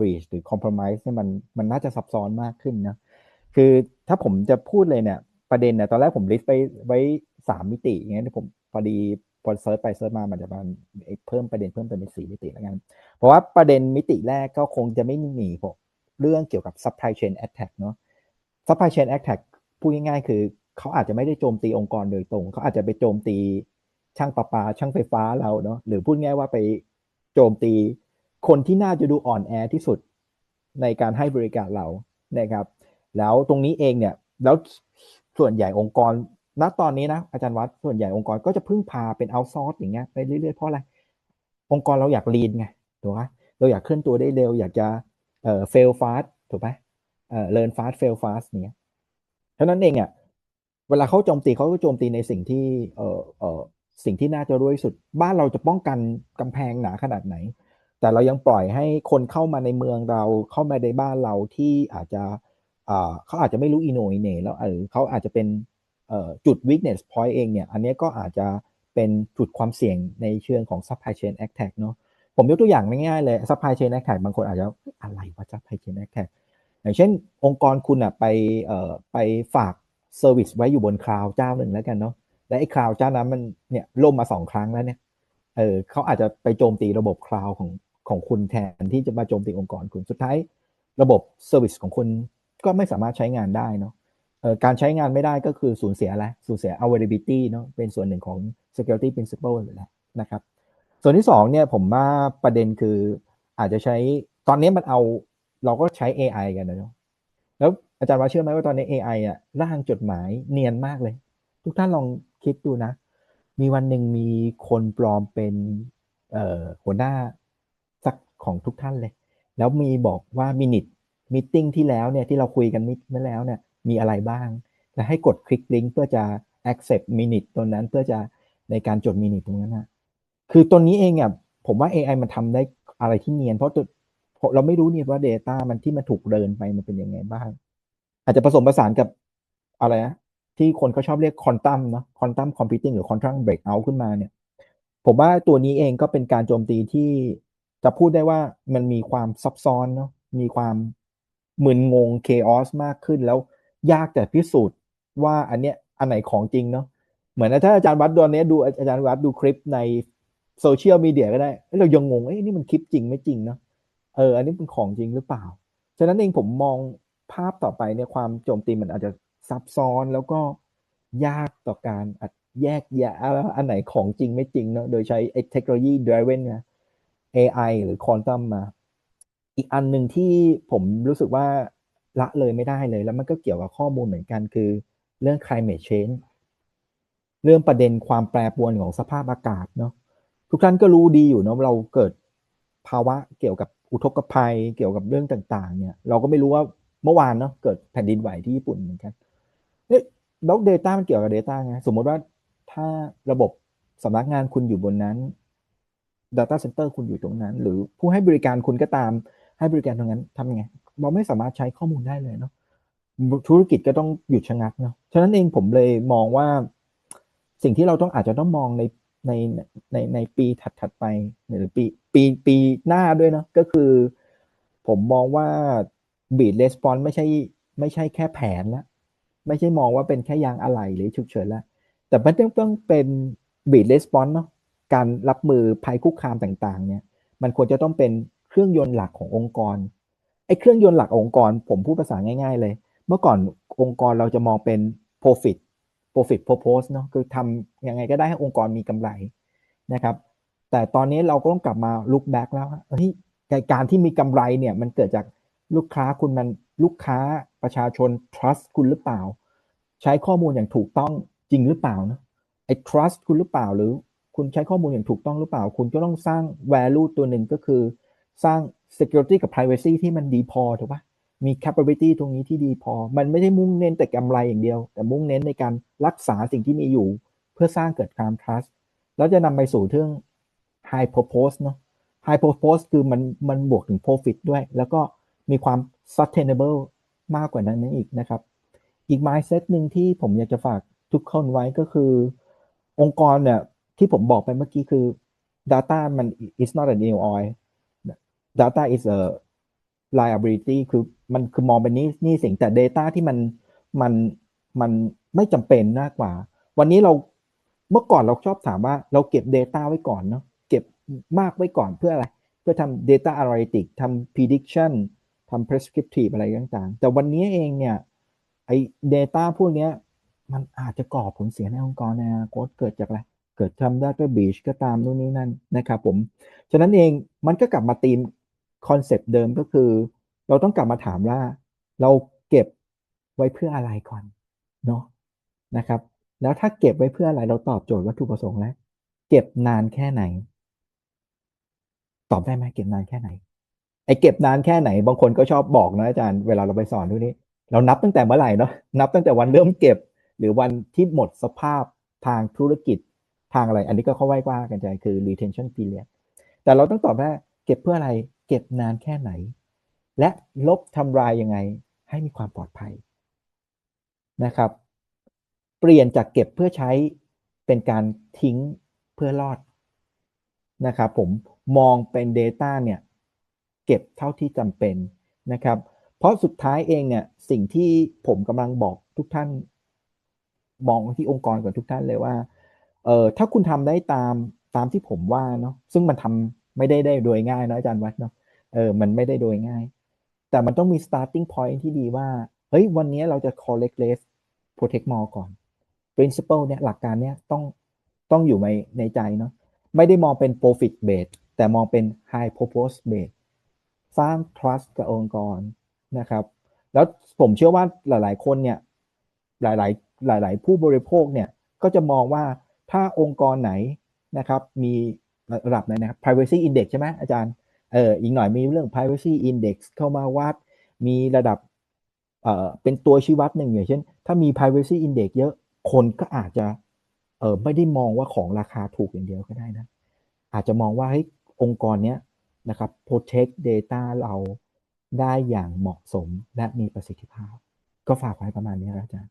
breach หรือ compromise เนี่ยมันมันน่าจะซับซ้อนมากขึ้นนะคือถ้าผมจะพูดเลยเนี่ยประเด็นเนี่ยตอนแรกผมลิสต์ไปไว้สามมิติอย่างเงี้ยผมพอดีพอเซิร์ชไปเซิร์ชมามันจะมาเพิ่มประเด็นเพิ่มเป็นสี่มิติแล้วกันเพราะว่าประเด็นมิติแรกก็คงจะไม่หนีผมเรื่องเกี่ยวกับ supply chain attack เนาะ supply chain attack พูดง่ายๆคือเขาอาจจะไม่ได้โจมตีองค์กรโดยตรง เขาอาจจะไปโจมตีช่างประปา ช่างไฟฟ้าเราเนาะหรือพูดง่ายว่าไปโจมตี คนที่น่าจะดูอ่อนแอที่สุดในการให้บริการเรานะครับ แล้วตรงนี้เองเนี่ยแล้วส่วนใหญ่องค์กรณตอนนี้นะอาจารย์วัดส่วนใหญ่องค์กรก็จะพึ่งพาเป็นเอาซอร์สอย่างเงี้ยไปเรื่อยๆเพราะอะไร องค์กรเราอยากลีนไงถูกไหมเราอยากเคลื่อนตัวได้เร็ว อยากจะเอ่อ fail fast ถูกไหมเอ่อ learn fast fail fast เนี้ยฉะนั้นเองอะเวลาเขาโจมตีเขาก็โจมตีในสิ่งที่เอ่อเอ่อสิ่งที่น่าจะรวยสุด บ้านเราจะป้องกันกำแพงหนาขนาดไหน แต่เรายังปล่อยให้คนเข้ามาในเมืองเราเข้ามาในบ้านเราที่อาจจะเขาอาจจะไม่รู้อินโนอินเน่แล้วเออเขาอาจจะเป็นจุด weakness point เองเนี่ย อันนี้ก็อาจจะเป็นจุดความเสี่ยงในเชิงของ supply chain attack เนาะผมยกตัวอย่างง่ายๆเลย supply chain attack บางคนอาจจะอะไรวะ supply chain attack อย่างเช่น องค์กรคุณอะไปไปฝากเซอร์วิสไว้อยู่บนคลาวด์เจ้าหนึ่งแล้วกันเนาะและไอ้คลาวด์เจ้านั้นมันเนี่ยล่มมาสองครั้งแล้วเนี่ยเออเขาอาจจะไปโจมตีระบบคลาวด์ของ ของคุณแทนที่จะมาโจมตีองค์กรคุณสุดท้ายระบบเซอร์วิสของคุณก็ไม่สามารถใช้งานได้เนาะการใช้งานไม่ได้ก็คือสูญเสียอะไรสูญเสีย availability เนาะเป็นส่วนหนึ่งของ security principle เลยแหละนะครับ ส่วนที่2เนี่ยผมว่าประเด็นคืออาจจะใช้ตอนนี้มันเอาเราก็ใช้ AI กันนะเนาะแล้วอาจารย์ว่าเชื่อไหมว่าตอนนี้ AI อะร่างจดหมายเนียนมากเลย ทุกท่านลองคิดดูนะ มีวันหนึ่งมีคนปลอมเป็นหัวหน้า ของทุกท่านเลย แล้วมีบอกว่ามินิทมิ팅ที่แล้วเนี่ยที่เราคุยกันมิเมื่อแล้วเนี่ยมีอะไรบ้างและให้กดคลิกลิงก์เพื่อจะ accept minute ตัวนั้นเพื่อจะในการจด minute ตรงนั้นนะคือตัวนี้เองอะผมว่า AI มันทำได้อะไรที่เนียน เพราะเราไม่รู้เนี่ยว่า Data มันที่มันถูกเดินไปมันเป็นยังไงบ้าง อาจจะผสมผสานกับอะไรนะที่คนเขาชอบเรียกคอนตัมเนาะคอนตัมคอมพิวติ้งหรือคอนตัมเบรกเอาขึ้นมาเนี่ย ผมว่าตัวนี้เองก็เป็นการโจมตีที่ จะพูดได้ว่ามันมีความซับซ้อนเนาะมีความมึนงงเคออสมากขึ้นแล้วยากแต่พิสูจน์ว่าอันเนี้ยอันไหนของจริงเนาะเหมือนถ้าอาจารย์วัดดอนนี้ดูอาจารย์วัดดูคลิปในโซเชียลมีเดียก็ได้ เรายังงงเอ้ยนี่มันคลิปจริงไม่จริงเนาะเออ อันนี้เป็นของจริงหรือเปล่า ฉะนั้นเองผมมองภาพต่อไปเนี่ยความโจมตีมันอาจจะซับซ้อนแล้วก็ยากต่อการแยกแยะอันไหนของจริงไม่จริงเนาะโดยใช้เทคโนโลยี driven นะ AI หรือควอนตัมมา อีกอันหนึ่งที่ผมรู้สึกว่าละเลยไม่ได้เลย แล้วมันก็เกี่ยวกับข้อมูลเหมือนกันคือเรื่อง climate change เรื่องประเด็นความแปรปรวนของสภาพอากาศเนาะทุกท่านก็รู้ดีอยู่เนาะเราเกิดภาวะเกี่ยวกับอุทกภัยเกี่ยวกับเรื่องต่าง ๆ เนี่ย เราก็ไม่รู้ว่าเมื่อวานเนาะเกิดแผ่นดินไหวที่ญี่ปุ่นเหมือนกันเฮ้ยล็อกเดต้ามันเกี่ยวกับ Data ไงสมมติว่าถ้าระบบสำนักงานคุณอยู่บนนั้น Data Center คุณอยู่ตรงนั้น หรือผู้ให้บริการคุณก็ตามให้บริการตรงนั้นทำยังไงเราไม่สามารถใช้ข้อมูลได้เลยเนาะธุรกิจก็ต้องหยุดชะงักเนาะฉะนั้นเองผมเลยมองว่าสิ่งที่เราต้องอาจจะต้องมองในในในในปีถัดๆไปหรือปีปีปีหน้าด้วยเนาะก็คือ ผมมองว่าบีดレスปอนไม่ใช่ไม่ใช่แค่แผนละไม่ใช่มองว่าเป็นแค่ยางอะไหล่หรือฉุกเฉินละแต่มันต้องต้องเป็นบีดレスปอนเนาะ การรับมือภัยคุกคามต่างๆ เนี่ย มันควรจะต้องเป็นเครื่องยนต์หลักขององค์กรไอ้เครื่องยนต์หลักองค์กร ผมพูดภาษาง่ายๆ เลย เมื่อก่อนองค์กรเราจะมองเป็น profit profit purpose เนาะคือทำยังไงก็ได้ให้องค์กรมีกำไรนะครับ แต่ตอนนี้เราก็ต้องกลับมา look back แล้วเฮ้ยการที่มีกำไรเนี่ยมันเกิดจากลูกค้าคุณมันลูกค้าประชาชน trust คุณหรือเปล่า ใช้ข้อมูลอย่างถูกต้องจริงหรือเปล่านะไอ้ trust คุณหรือเปล่าหรือ คุณใช้ข้อมูลอย่างถูกต้องหรือเปล่า คุณก็ต้องสร้าง value ตัวหนึ่งก็คือ สร้าง security กับ privacy ที่มันดีพอถูกปะมี capability ตรงนี้ที่ดีพอ มันไม่ได้มุ่งเน้นแต่กำไรอย่างเดียว แต่มุ่งเน้นในการรักษาสิ่งที่มีอยู่ เพื่อสร้างเกิดความ trust แล้วจะนำไปสู่เรื่อง high purpose เนาะ high purpose คือมันมันบวกถึง profit ด้วย แล้วก็มีความ sustainable มากกว่านั้นนั่นอีกนะครับ อีก mindset หนึ่งที่ผมอยากจะฝากทุกคนไว้ก็คือ องค์กรเนี่ย ที่ผมบอกไปเมื่อกี้คือ data มัน is not a new oil data is a liability คือมันคือมองเป็นนี้หนี้สินแต่ data ที่มันมันมันไม่จำเป็นมากกว่า วันนี้เราเมื่อก่อนเราชอบถามว่าเราเก็บ data ไว้ก่อนเนาะเก็บมากไว้ก่อนเพื่ออะไร เพื่อทำ data analytics ทำ prediction ทำ prescriptive อะไรต่างๆ แต่วันนี้เองเนี่ยไอ้ data พวกนี้มันอาจจะก่อผลเสียในองค์กรในอนาคตเกิดจากอะไร เกิดทำ data breach ก็ตามนู่นนี่นั่นนะครับผม ฉะนั้นเองมันก็กลับมาตีมคอนเซปต์เดิมก็คือ เราต้องกลับมาถามว่า เราเก็บไว้เพื่ออะไรก่อนเนาะนะครับ แล้วถ้าเก็บไว้เพื่ออะไรเราตอบโจทย์วัตถุประสงค์แล้วเก็บนานแค่ไหน ตอบได้ไหมเก็บนานแค่ไหน ไอ้เก็บนานแค่ไหน บางคนก็ชอบบอกนะอาจารย์เวลาเราไปสอนทุกนี้ เรานับตั้งแต่เมื่อไหร่เนาะนับตั้งแต่วันเริ่มเก็บ หรือวันที่หมดสภาพทางธุรกิจ ทางอะไร อันนี้ก็เข้าไว้ว่ากันใจคือ retention period แต่เราต้องตอบว่าเก็บเพื่ออะไร เก็บนานแค่ไหน และลบทำลายยังไงให้มีความปลอดภัยนะครับ เปลี่ยนจากเก็บเพื่อใช้เป็นการทิ้งเพื่อรอดนะครับผมมองเป็น Data เนี่ยเก็บเท่าที่จำเป็นนะครับ เพราะสุดท้ายเองเนี่ยสิ่งที่ผมกำลังบอกทุกท่าน มองที่องค์กรก่อนทุกท่านเลยว่า เออถ้าคุณทำได้ตามตามที่ผมว่าเนาะซึ่งมันทำไม่ได้ได้โดยง่ายนะอาจารย์วัดเนาะเออมันไม่ได้โดยง่าย แต่มันต้องมี starting point ที่ดีว่า เฮ้ย วันนี้เราจะ collect less protect more ก่อน principle เนี่ยหลักการเนี่ยต้องต้องอยู่ในในใจเนาะไม่ได้มองเป็น profit base แต่มองเป็น high purpose base สร้าง trust กับองค์กรนะครับ แล้วผมเชื่อว่าหลาย ๆ คนเนี่ยหลาย ๆ หลาย ๆ ผู้บริโภคเนี่ยก็จะมองว่า ถ้าองค์กรไหนนะครับ มีระดับไหนนะครับ privacy index ใช่ไหมอาจารย์เอออีกหน่อยมีเรื่อง privacy index เข้ามาวัด มีระดับเอ่อเป็นตัวชี้วัดหนึ่งอย่างเช่น ถ้ามี privacy index เยอะคนก็อาจจะเออไม่ได้มองว่าของราคาถูกอย่างเดียวก็ได้นะ อาจจะมองว่าเฮ้ยองค์กรเนี้ยนะครับ protect data เราได้อย่างเหมาะสมและมีประสิทธิภาพ ก็ฝากไว้ประมาณนี้ครับอาจารย์